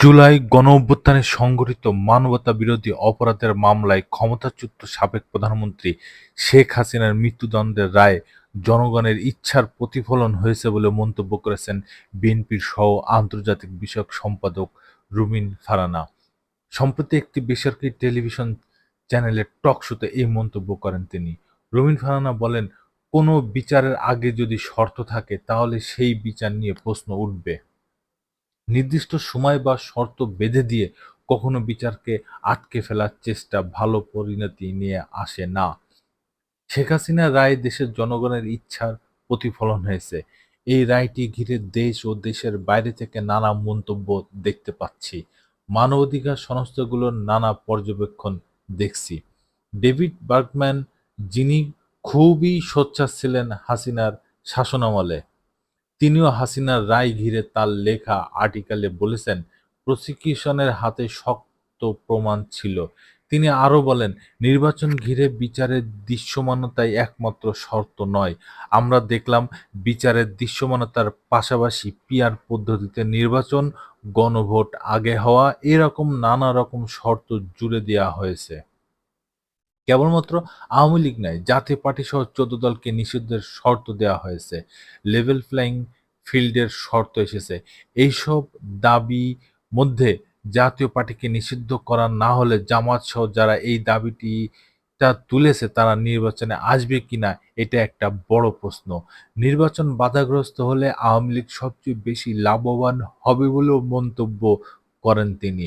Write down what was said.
জুলাই গণঅভ্যুত্থানে সংঘটিত মানবতাবিরোধী অপরাধের মামলায় ক্ষমতাচ্যুত সাবেক প্রধানমন্ত্রী শেখ হাসিনার মৃত্যুদণ্ডের রায় জনগণের ইচ্ছার প্রতিফলন হয়েছে বলে মন্তব্য করেছেন বিএনপির সহ আন্তর্জাতিক বিষয়ক সম্পাদক রুমিন ফারানা। সম্প্রতি একটি বেসরকারি টেলিভিশন চ্যানেলের টক শোতে এই মন্তব্য করেন তিনি। রুমিন ফারানা বলেন, কোনো বিচারের আগে যদি শর্ত থাকে, তাহলে সেই বিচার নিয়ে প্রশ্ন উঠবে। নির্দিষ্ট সময় বা শর্ত বেঁধে দিয়ে কখনো বিচারকে আটকে ফেলার চেষ্টা ভালো পরিণতি নিয়ে আসে না। শেখ হাসিনার রায় দেশের জনগণের ইচ্ছার প্রতিফলন হয়েছে। এই রায়টি ঘিরে দেশ ও দেশের বাইরে থেকে নানা মন্তব্য দেখতে পাচ্ছি। মানবাধিকার সংস্থাগুলোর নানা পর্যবেক্ষণ দেখছি। ডেভিড বার্গম্যান, যিনি খুবই সোচ্চার ছিলেন হাসিনার শাসনামলে। তিনিও হাসিনার রায় ঘিরে তার লেখা আর্টিকেলে বলেছেন, প্রসিকিউশনের হাতে শক্ত প্রমাণ ছিল। তিনি আরও বলেন, নির্বাচন ঘিরে বিচারের দৃশ্যমানতাই একমাত্র শর্ত নয়। আমরা দেখলাম বিচারের দৃশ্যমানতার পাশাপাশি পিয়ার পদ্ধতিতে নির্বাচন, গণভোট আগে হওয়া, এরকম নানা রকম শর্ত জুড়ে দেওয়া হয়েছে। কেবলমাত্র আওয়ামী লীগ নয়, জাতীয় পার্টি সহ চোদ্দ দলকে নিষিদ্ধের শর্ত দেওয়া হয়েছে। লেভেল ফ্লাইং ফিল্ডের শর্ত এসেছে। এইসব দাবি মধ্যে জাতীয় পার্টিকে নিষিদ্ধ করা না হলে জামাত সহ যারা এই দাবিটিটা তুলেছে, তারা নির্বাচনে আসবে কিনা, এটা একটা বড় প্রশ্ন। নির্বাচন বাধাগ্রস্ত হলে আওয়ামী লীগ সবচেয়ে বেশি লাভবান হবে বলেও মন্তব্য করেন তিনি।